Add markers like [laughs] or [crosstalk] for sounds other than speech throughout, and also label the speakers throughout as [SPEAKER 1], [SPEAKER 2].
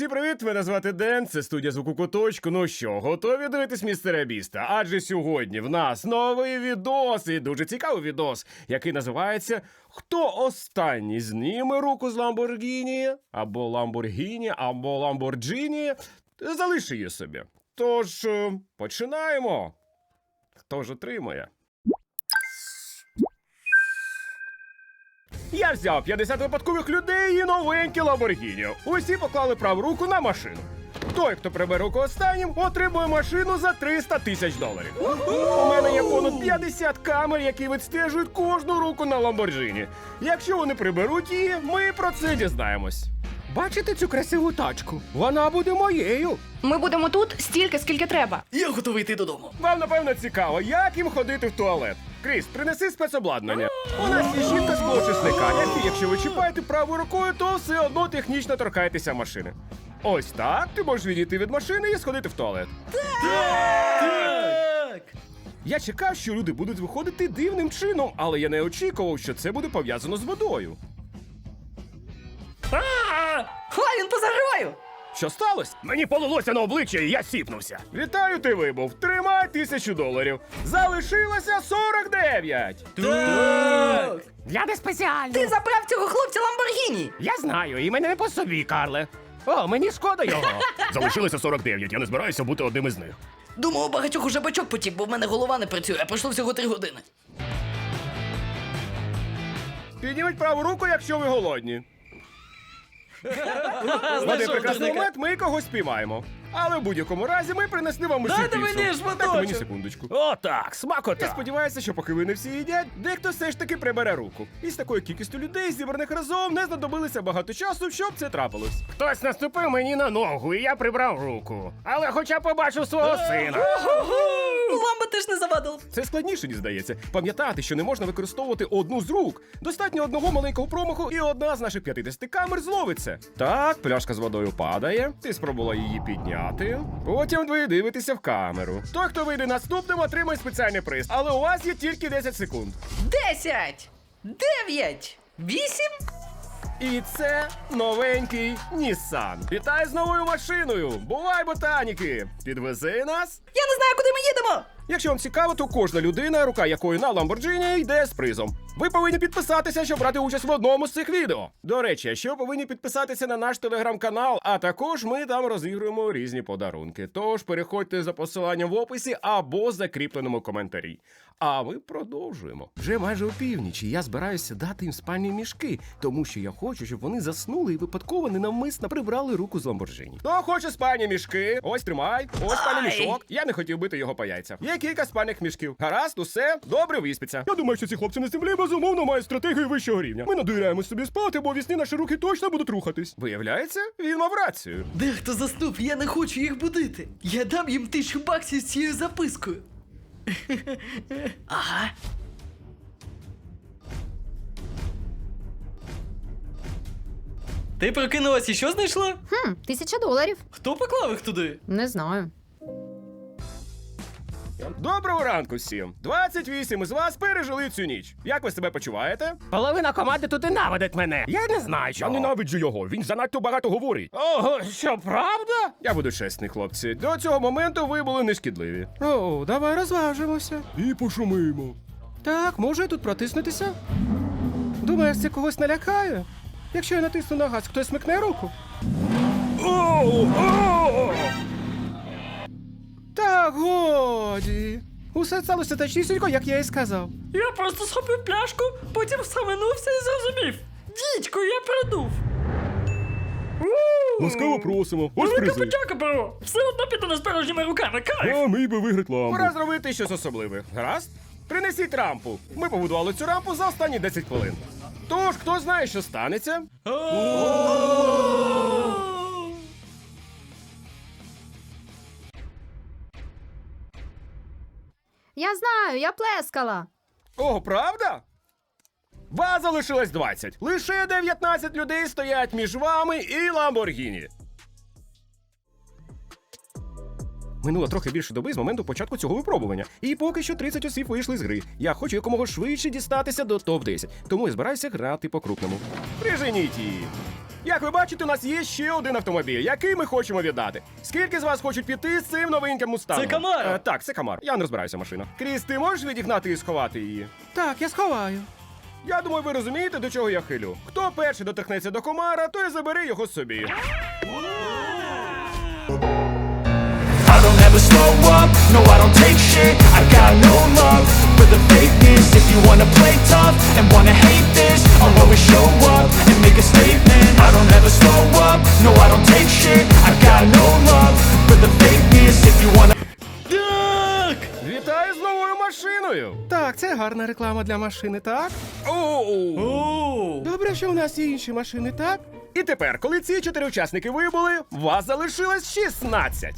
[SPEAKER 1] Всім привіт! Мене звати Ден, це студія звуку куточку. Ну що, готові дивитись містера Біста? Адже сьогодні в нас новий відос, і дуже цікавий відос, який називається Хто останній зніме руку з Ламборгіні, або Ламборгіні, або Ламборджині, залиши її собі. Тож, е, починаємо. Хто ж отримає? Я взяв 50 випадкових людей і новенькі Ламборгіні. Усі поклали праву руку на машину. Той, хто прибере руку останнім, отримує машину за 300 тисяч доларів. У мене є понад 50 камер, які відстежують кожну руку на Ламборджині. Якщо вони приберуть її, ми про це дізнаємось. Бачите цю красиву тачку? Вона буде моєю.
[SPEAKER 2] Ми будемо тут стільки, скільки треба.
[SPEAKER 3] Я готовий йти додому.
[SPEAKER 1] Вам напевно цікаво, як їм ходити в туалет. Кріс, принеси спецобладнання. У нас є жінка з полчисника, який, якщо ви чіпаєте правою рукою, то все одно технічно торкаєтеся машини. Ось так ти можеш відійти від машини і сходити в туалет.
[SPEAKER 3] Так!
[SPEAKER 1] Я чекав, що люди будуть виходити дивним чином, але я не очікував, що це буде пов'язано з водою.
[SPEAKER 3] А! Ха, він поза грою!
[SPEAKER 1] Що сталося? Мені полилося на обличчя, і я сіпнувся. Вітаю, ти вибув. Тримай тисячу доларів. Залишилося 49.
[SPEAKER 3] Так!
[SPEAKER 1] Я не спеціально.
[SPEAKER 2] Ти забрав цього хлопця Ламборгіні!
[SPEAKER 1] Я знаю, і мене не по собі, Карле. О, мені шкода його. [laughs] Залишилося 49, я не збираюся бути одним із них.
[SPEAKER 3] Думаю, у багатьох уже бачок потік, бо в мене голова не працює, а пройшло всього три години.
[SPEAKER 1] Підніміть праву руку, якщо ви голодні. В один прекрасний момент ми когось спіймаємо. Але в будь-якому разі ми принесли вам усю
[SPEAKER 3] Дайте
[SPEAKER 1] піцу.
[SPEAKER 3] мені шматочок.
[SPEAKER 1] Дайте мені секундочку.
[SPEAKER 4] О, так, смакота.
[SPEAKER 1] Я сподіваюся, що поки ви не всі їдять, дехто все ж таки прибере руку. І з такою кількістю людей, зібраних разом, не знадобилося багато часу, щоб це трапилось.
[SPEAKER 4] Хтось наступив мені на ногу, і я прибрав руку. Але хоча побачив свого сина.
[SPEAKER 3] Ламба теж не завадив.
[SPEAKER 1] Це складніше, ніж здається. Пам'ятати, що не можна використовувати одну з рук. Достатньо одного маленького промаху, і одна з наших 50 камер зловиться. Так, пляшка з водою падає. Ти спробувала її підняти. Потім ви дивитеся в камеру. Той, хто вийде наступним, отримає спеціальний приз. Але у вас є тільки 10 секунд.
[SPEAKER 3] Десять! Дев'ять! Вісім?
[SPEAKER 1] І це новенький Нісан. Вітаю з новою машиною! Бувай, ботаніки! Підвези нас!
[SPEAKER 3] Я не знаю, куди ми їдемо!
[SPEAKER 1] Якщо вам цікаво, то кожна людина, рука якої на Ламборджині, йде з призом. Ви повинні підписатися, щоб брати участь в одному з цих відео. До речі, а ще повинні підписатися на наш телеграм-канал, а також ми там розігруємо різні подарунки. Тож переходьте за посиланням в описі або закріпленому коментарі. А ми продовжуємо. Вже майже опівнічі. Я збираюся дати їм спальні мішки, тому що я хочу, щоб вони заснули і випадково ненавмисно прибрали руку з Ламборджині. Хто хоче спальні мішки? Ось тримай, ось спальний мішок. Я не хотів бити його по яйцях. Є кілька спальних мішків. Гаразд, усе добре виспіться. Я думаю, що ці хлопці на землі безумовно мають стратегію вищого рівня. Ми надоїраємо собі спати, бо вісні наші руки точно будуть рухатись. Виявляється, він мав рацію.
[SPEAKER 3] Дехто заснув, я не хочу їх будити. Я дам їм тисячу баксів з цією запискою. Ага. Ти прокинулась і що знайшла?
[SPEAKER 5] Хм, тисяча доларів.
[SPEAKER 3] Хто поклав їх туди?
[SPEAKER 5] Не знаю.
[SPEAKER 1] Доброго ранку всім! 28 із вас пережили цю ніч. Як ви себе почуваєте?
[SPEAKER 4] Половина команди тут ненавидить мене. Я не знаю,
[SPEAKER 1] Я
[SPEAKER 4] чого.
[SPEAKER 1] ненавиджу його, він занадто багато говорить.
[SPEAKER 4] Ого, що правда?
[SPEAKER 1] Я буду чесний, хлопці. До цього моменту ви були нешкідливі. О, давай розважимося. І пошумимо. Так, може тут протиснутися? Думаєш, це когось налякає? Якщо я натисну на газ, хтось смикне руку? О! О! Так, годі. Усе сталося точнісінько, як я і сказав.
[SPEAKER 3] Я просто схопив пляшку, потім схаменувся і зрозумів. Дідько, я продув.
[SPEAKER 1] Ласкаво просимо. Ось
[SPEAKER 3] Велика
[SPEAKER 1] призи.
[SPEAKER 3] подяка, бро! Все одно піду не з порожніми руками, кайф!
[SPEAKER 1] А мій би виграти ламбу. Пора зробити щось особливе. Гаразд? Принесіть рампу. Ми побудували цю рампу за останні 10 хвилин. Тож, хто знає, що станеться?
[SPEAKER 5] Я знаю, я плескала.
[SPEAKER 1] О, правда? Вас залишилось 20. Лише 19 людей стоять між вами і Ламборгіні. Минуло трохи більше доби з моменту початку цього випробування. І поки що 30 осіб вийшли з гри. Я хочу якомога швидше дістатися до топ-10. Тому я збираюся грати по-крупному. Приженіть її. Як ви бачите, у нас є ще один автомобіль, який ми хочемо віддати. Скільки з вас хочуть піти з цим новеньким мустангом?
[SPEAKER 3] Це Камаро.
[SPEAKER 1] Е, так, це Камаро. Я не розбираюся в машинах. Кріс, ти можеш відігнати і сховати її? Так, я сховаю. Я думаю, ви розумієте, до чого я хилю. Хто перший доторкнеться до комара, той забери його собі.
[SPEAKER 6] I don't ever slow up, no I don't take shit I got no love the fakeness If you wanna play tough and wanna hate this I'll always show up and make a statement I don't ever slow up, no I don't take shit I got no love for the fakeness If you wanna
[SPEAKER 3] Так!
[SPEAKER 1] Вітаю з новою машиною! Так, це гарна реклама для машини, так? Оу!
[SPEAKER 3] Оу!
[SPEAKER 1] Добре, що у нас є інші машини, так? І тепер, коли ці чотири учасники вибули, вас залишилось 16.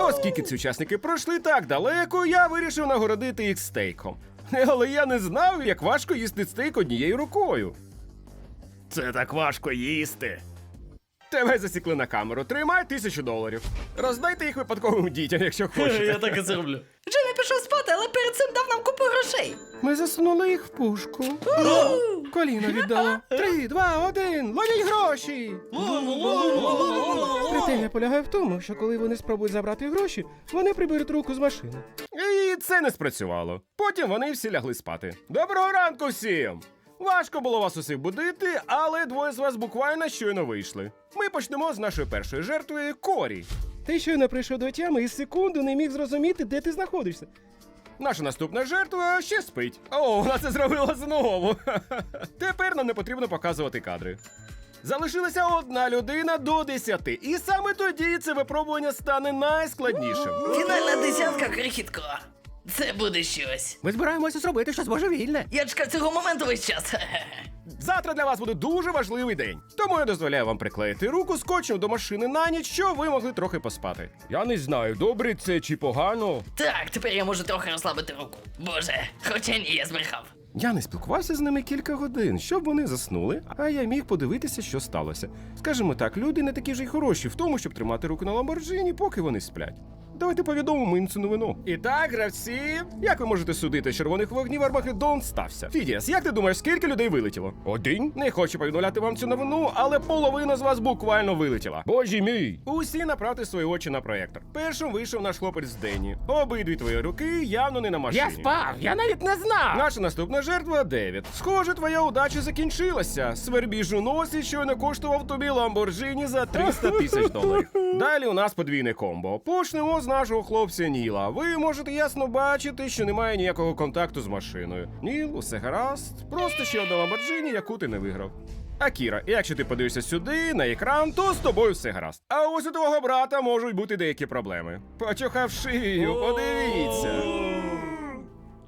[SPEAKER 1] Оскільки ці учасники пройшли так далеко, я вирішив нагородити їх стейком. Але я не знав, як важко їсти стейк однією рукою. Це так важко їсти. Тебе засікли на камеру. Тримай тисячу доларів. Роздайте їх випадковим дітям, якщо [laughs] хочете.
[SPEAKER 3] Я так і зроблю.
[SPEAKER 2] Джиммі пішов спати, але перед цим дав нам купу грошей.
[SPEAKER 1] Ми засунули їх в пушку. Коліно віддало. Три, два, один. Ловіть гроші. Претензія полягає в тому, що коли вони спробують забрати гроші, вони приберуть руку з машини. І це не спрацювало. Потім вони всі лягли спати. Доброго ранку всім! Важко було вас усіх будити, але двоє з вас буквально щойно вийшли. Ми почнемо з нашої першої жертви Корі. Ти щойно прийшов до тями і секунду не міг зрозуміти, де ти знаходишся. Наша наступна жертва ще спить. О, вона це зробила знову. [laughs] Тепер нам не потрібно показувати кадри. Залишилася одна людина до десяти, і саме тоді це випробування стане найскладнішим.
[SPEAKER 2] Фінальна десятка, крихітко. Це буде щось.
[SPEAKER 1] Ми збираємося зробити щось божевільне.
[SPEAKER 2] Я чекав цього моменту весь час.
[SPEAKER 1] Завтра для вас буде дуже важливий день. Тому я дозволяю вам приклеїти руку скотчем до машини на ніч, щоб ви могли трохи поспати. Я не знаю, добре це чи погано.
[SPEAKER 2] Так, тепер я можу трохи розслабити руку. Боже, хоча ні, я збрехав.
[SPEAKER 1] Я не спілкувався з ними кілька годин, щоб вони заснули, а я міг подивитися, що сталося. Скажімо так, люди не такі ж й хороші в тому, щоб тримати руку на ламборджині, поки вони сплять. Давайте повідомимо їм цю новину. І так, гравці, як ви можете судити, червоних вогнів Армагеддон стався? Фідіас, як ти думаєш, скільки людей вилетіло? Один? Не хочу повідомляти вам цю новину, але половина з вас буквально вилетіла. Божі мій! Усі направте свої очі на проєктор. Першим вийшов наш хлопець з Дені. Обидві твої руки явно не на машині.
[SPEAKER 4] Я спав, я навіть не знав.
[SPEAKER 1] Наша наступна жертва Девід. Схоже, твоя удача закінчилася. Свербіж у носі, що не коштував тобі Ламборджині за 300 тисяч доларів. [laughs] Далі у нас подвійне комбо. Почнемо з нашого хлопця Ніла. Ви можете ясно бачити, що немає ніякого контакту з машиною. Ніл, усе гаразд. Просто ще одна Ламборджині, яку ти не виграв. А Кіра, якщо ти подивишся сюди на екран, то з тобою все гаразд. А ось у твого брата можуть бути деякі проблеми. Почухав шию, подивіться.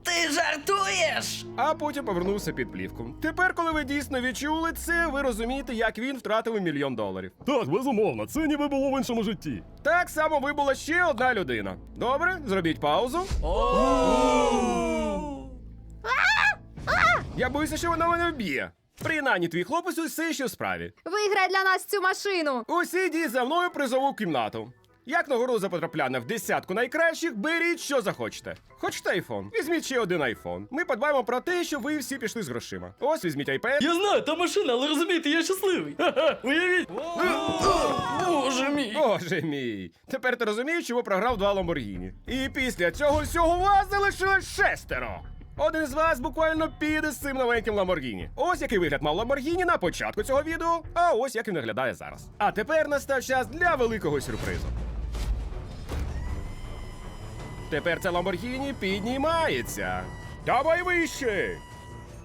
[SPEAKER 2] Ти жартуєш?
[SPEAKER 1] А потім повернувся під плівку. Тепер, коли ви дійсно відчули це, ви розумієте, як він втратив мільйон доларів.
[SPEAKER 7] Так, безумовно, це ніби було в іншому житті.
[SPEAKER 1] Так само вибула ще одна людина. Добре, зробіть паузу. Я боюся, що вона мене вб'є. Принаймні, твій хлопець усе ще в справі.
[SPEAKER 5] Виграй для нас цю машину.
[SPEAKER 1] Усі йдіть за мною в призову кімнату. Як нагороду за потрапляння в десятку найкращих, беріть, що захочете. Хочете айфон? Візьміть ще один айфон. Ми подбаємо про те, що ви всі пішли з грошима. Ось візьміть айпед.
[SPEAKER 3] Я знаю, та машина, але розумієте, я щасливий. Ха-ха, уявіть. Боже мій.
[SPEAKER 1] Боже мій. Тепер ти розумієш, чому програв два Ламборгіні. І після цього всього у вас залишилось шестеро. Один з вас буквально піде з цим новеньким Ламборгіні. Ось який вигляд мав Ламборгіні на початку цього відео, а ось як він виглядає зараз. А тепер настав час для великого сюрпризу. Тепер це Ламборгіні піднімається. Давай вище!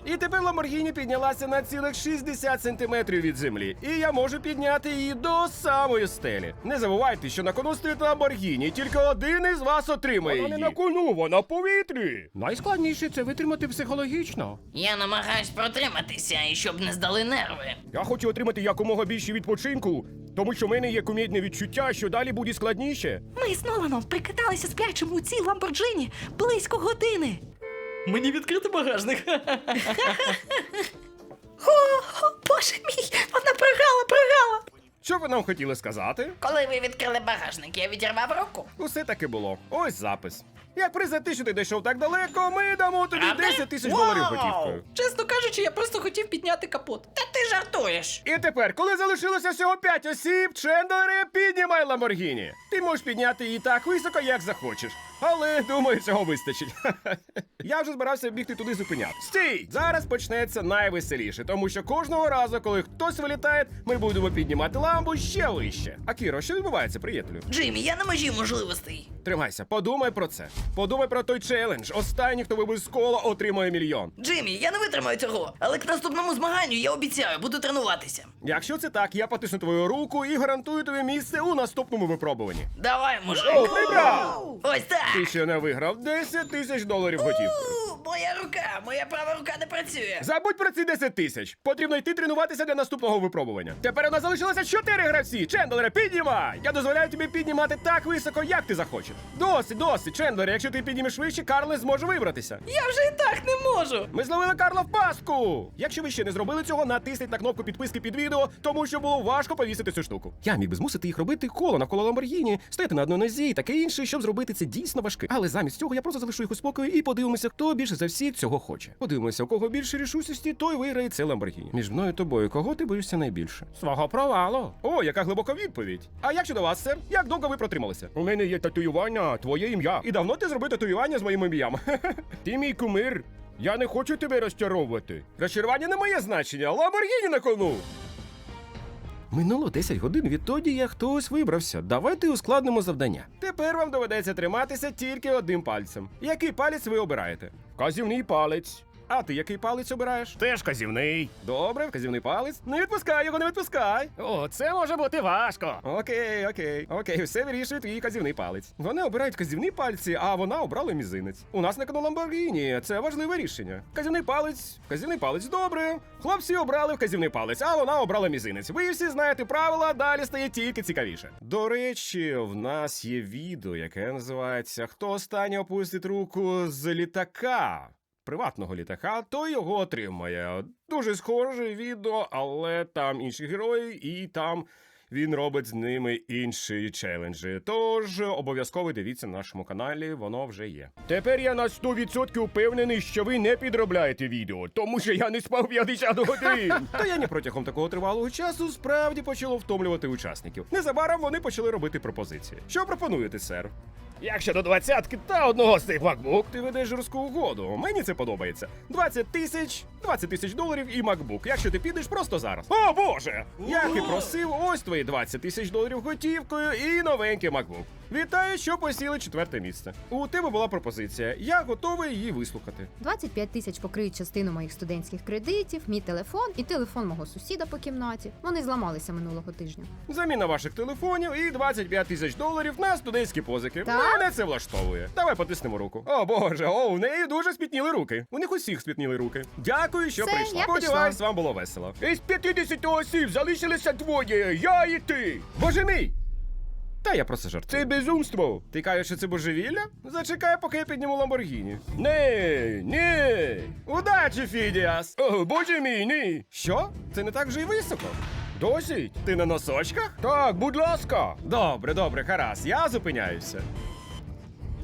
[SPEAKER 1] І тепер Ламборгіні піднялася на цілих 60 сантиметрів від землі, і я можу підняти її до самої стелі. Не забувайте, що на кону стоїть Ламборгіні, тільки один із вас отримає
[SPEAKER 7] Вона
[SPEAKER 1] її.
[SPEAKER 7] не на кону, вона в повітрі.
[SPEAKER 1] Найскладніше це витримати психологічно.
[SPEAKER 2] Я намагаюсь протриматися і щоб не здали нерви.
[SPEAKER 7] Я хочу отримати якомога більше відпочинку, тому що в мене є кумедне відчуття, що далі буде складніше.
[SPEAKER 8] Ми з Ноланом прикидалися сплячим у цій Ламборджині близько години.
[SPEAKER 3] Мені відкрити багажник. [laughs]
[SPEAKER 8] О, боже мій, вона програла, програла.
[SPEAKER 1] Що ви нам хотіли сказати?
[SPEAKER 2] Коли ви відкрили багажник, я відірвав руку.
[SPEAKER 1] Усе таки було. Ось запис. Як приз за те, що ти дійшов так далеко, ми дамо тобі
[SPEAKER 2] Правда?
[SPEAKER 1] 10 тисяч доларів готівкою.
[SPEAKER 3] Чесно кажучи, я просто хотів підняти капот.
[SPEAKER 2] Та ти жартуєш.
[SPEAKER 1] І тепер, коли залишилося всього 5 осіб, Чендлере, піднімай Ламборгіні. Ти можеш підняти її так високо, як захочеш. Але думаю, цього вистачить. [laughs] Я вже збирався бігти туди зупиняти. Стій! Зараз почнеться найвеселіше, тому що кожного разу, коли хтось вилітає, ми будемо піднімати ламбу ще вище. Акіро, що відбувається, приятелю?
[SPEAKER 2] Джиммі, я на межі можливостей.
[SPEAKER 1] Тримайся, подумай про це. Подумай про той челендж. Останній, хто вибив з кола, отримає мільйон.
[SPEAKER 2] Джиммі, я не витримаю цього. Але к наступному змаганню я обіцяю, буду тренуватися.
[SPEAKER 1] Якщо це так, я потисну твою руку і гарантую тобі місце у наступному випробуванні.
[SPEAKER 2] Давай, мужик.
[SPEAKER 1] О!
[SPEAKER 2] Ось так.
[SPEAKER 1] Ти ще не виграв 10 тисяч доларів готівкою.
[SPEAKER 2] Моя рука, моя права рука не працює.
[SPEAKER 1] Забудь про ці 10 тисяч. Потрібно йти тренуватися для наступного випробування. Тепер у нас залишилося 4 гравці. Чендлере, піднімай! Я дозволяю тобі піднімати так високо, як ти захочеш. Досить, досить, Чендлере, якщо ти піднімеш вище, Карл не зможе вибратися.
[SPEAKER 3] Я вже і так не можу.
[SPEAKER 1] Ми зловили Карла в паску! Якщо ви ще не зробили цього, натисніть на кнопку підписки під відео, тому що було важко повісити цю штуку. Я міг би змусити їх робити коло навколо Ламборгіні, стояти на одній нозі і таке інше, щоб зробити це дійсно важке. Але замість цього я просто залишу їх у спокою і подивимося, хто більше за всіх цього хоче. Подивимося, у кого більше рішучості, той виграє це Ламборгіні. Між мною і тобою, кого ти боїшся найбільше?
[SPEAKER 7] Свого провалу.
[SPEAKER 1] О, яка глибока відповідь. А як щодо вас, сер? Як довго ви протрималися?
[SPEAKER 7] У мене є татуювання, твоє ім'я.
[SPEAKER 1] І давно ти зробив татуювання з моїм ім'ям? [laughs]
[SPEAKER 7] Ти мій кумир. Я не хочу тебе розчаровувати.
[SPEAKER 1] Розчарування не має значення. Ламборгіні на кону. Минуло 10 годин відтоді, як хтось вибрався. Давайте ускладнимо завдання. Тепер вам доведеться триматися тільки одним пальцем. Який палець ви обираєте?
[SPEAKER 7] Вказівний палець.
[SPEAKER 1] А ти який палець обираєш?
[SPEAKER 7] Теж казівний.
[SPEAKER 1] Добре, вказівний палець. Не відпускай його, не відпускай.
[SPEAKER 4] О, це може бути важко.
[SPEAKER 1] Окей, окей, окей, все вирішує твій казівний палець. Вони обирають казівні пальці, а вона обрала мізинець. У нас на кону Ламборгіні. Це важливе рішення. Казівний палець, казівний палець, добре. Хлопці обрали вказівний палець, а вона обрала мізинець. Ви всі знаєте правила, далі стає тільки цікавіше. До речі, в нас є відео, яке називається Хто останній опустить руку з літака. Приватного літака, той його отримає. Дуже схоже відео, але там інші герої, і там він робить з ними інші челенджі. Тож обов'язково дивіться на нашому каналі, воно вже є.
[SPEAKER 7] Тепер я на 100% впевнений, що ви не підробляєте відео, тому що я не спав 50 годин. [laughs]
[SPEAKER 1] Таяння протягом такого тривалого часу справді почало втомлювати учасників. Незабаром вони почали робити пропозиції. Що пропонуєте, сер?
[SPEAKER 7] Якщо до двадцятки та одного з цих MacBook,
[SPEAKER 1] Ти ведеш жорстку угоду. Мені це подобається. 20 тисяч, 20 тисяч доларів і MacBook. Якщо ти підеш просто зараз.
[SPEAKER 7] О боже!
[SPEAKER 1] Як і просив, ось твої 20 тисяч доларів готівкою і новенький MacBook. Вітаю, що посіли четверте місце. У тебе була пропозиція. Я готовий її вислухати.
[SPEAKER 5] 25 тисяч покриють частину моїх студентських кредитів, мій телефон і телефон мого сусіда по кімнаті. Вони зламалися минулого тижня.
[SPEAKER 1] Заміна ваших телефонів і 25 тисяч доларів на студентські позики.
[SPEAKER 5] Так?
[SPEAKER 1] Мене це влаштовує. Давай потиснемо руку. О боже, о, у неї дуже спітніли руки. У них усіх спітніли руки. Дякую, що
[SPEAKER 5] Все,
[SPEAKER 1] прийшла.
[SPEAKER 5] я пішла.
[SPEAKER 1] Сподіваюсь, вам було весело.
[SPEAKER 7] Із 50 осіб залишилися двоє, я і ти.
[SPEAKER 1] Боже мій! Та я просто жартую.
[SPEAKER 7] Це безумство.
[SPEAKER 1] Ти кажеш, що це божевілля? Зачекай, поки я підніму Ламборгіні.
[SPEAKER 7] Ні, ні!
[SPEAKER 1] Удачі, Фідіас!
[SPEAKER 7] О, боже мій, ні.
[SPEAKER 1] Що? Це не так вже й високо.
[SPEAKER 7] Досить.
[SPEAKER 1] Ти на носочках?
[SPEAKER 7] Так, будь ласка.
[SPEAKER 1] Добре, добре, гаразд, я зупиняюся.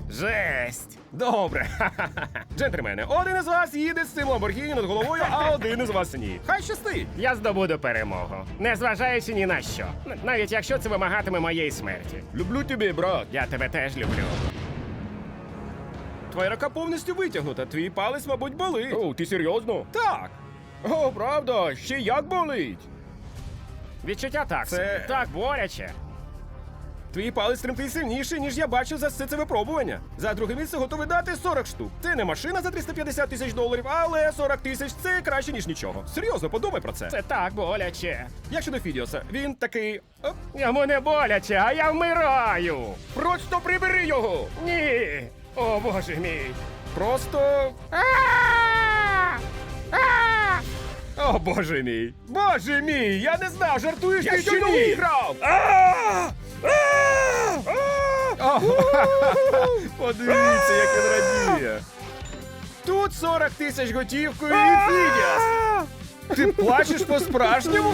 [SPEAKER 1] Жесть! Добре. [laughs] Джентльмени, один із вас їде з цим Ламборгіні над головою, а один із вас ні. Хай щастить!
[SPEAKER 4] Я здобуду перемогу, незважаючи ні на що. Н- Навіть якщо це вимагатиме моєї смерті.
[SPEAKER 7] Люблю тебе, брат.
[SPEAKER 4] Я тебе теж люблю.
[SPEAKER 1] Твоя рука повністю витягнута, твій палець, мабуть, болить.
[SPEAKER 7] О, ти серйозно?
[SPEAKER 1] Так.
[SPEAKER 7] О, правда, ще як болить.
[SPEAKER 4] Відчуття так.
[SPEAKER 1] Це-
[SPEAKER 4] собі. Так боляче.
[SPEAKER 1] Твій палець тремтить сильніше, ніж я бачив за все це випробування. За друге місце готовий дати 40 штук. Це не машина за 350 тисяч доларів, але 40 тисяч це краще, ніж нічого. Серйозно, подумай про це.
[SPEAKER 4] Це так боляче.
[SPEAKER 1] Як щодо Фідіоса, він такий. Оп,
[SPEAKER 4] Йому не боляче, а я вмираю.
[SPEAKER 7] Просто прибери його.
[SPEAKER 4] Ні. О, боже мій.
[SPEAKER 1] просто. О, боже мій! Боже мій! Я не знав, жартуєш
[SPEAKER 7] Я
[SPEAKER 1] ти
[SPEAKER 7] ще
[SPEAKER 1] чи
[SPEAKER 7] не
[SPEAKER 1] ні?
[SPEAKER 7] виграв. [laughs]
[SPEAKER 1] Подивіться, як він радіє. Тут 40 тисяч готівкою і Фідіас. Ти плачеш по-справжньому?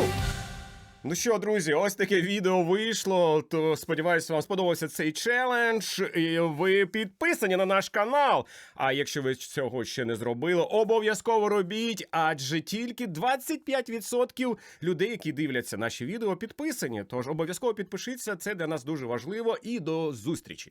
[SPEAKER 1] Ну що, друзі, ось таке відео вийшло. То сподіваюся, вам сподобався цей челендж. І ви підписані на наш канал. А якщо ви цього ще не зробили, обов'язково робіть, адже тільки 25% людей, які дивляться наші відео, підписані. Тож обов'язково підпишіться, це для нас дуже важливо. І до зустрічі.